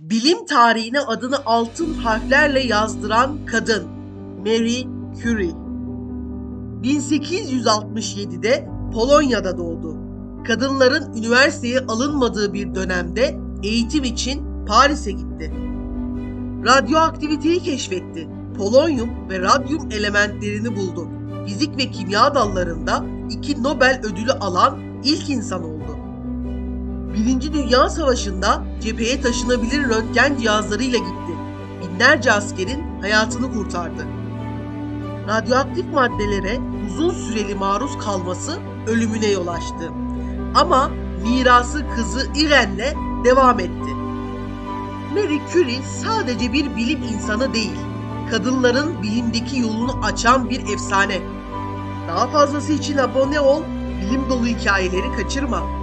bilim tarihine adını altın harflerle yazdıran kadın Marie Curie. 1867'de Polonya'da doğdu. Kadınların üniversiteye alınmadığı bir dönemde eğitim için Paris'e gitti. Radyoaktiviteyi keşfetti. Polonyum ve radyum elementlerini buldu. Fizik ve kimya dallarında iki Nobel ödülü alan ilk insan oldu. Birinci Dünya Savaşı'nda cepheye taşınabilir röntgen cihazlarıyla gitti. Binlerce askerin hayatını kurtardı. Radyoaktif maddelere uzun süreli maruz kalması ölümüne yol açtı. Ama mirası kızı Irene'le devam etti. Marie Curie sadece bir bilim insanı değil, kadınların bilimdeki yolunu açan bir efsane. Daha fazlası için abone ol, bilim dolu hikayeleri kaçırma.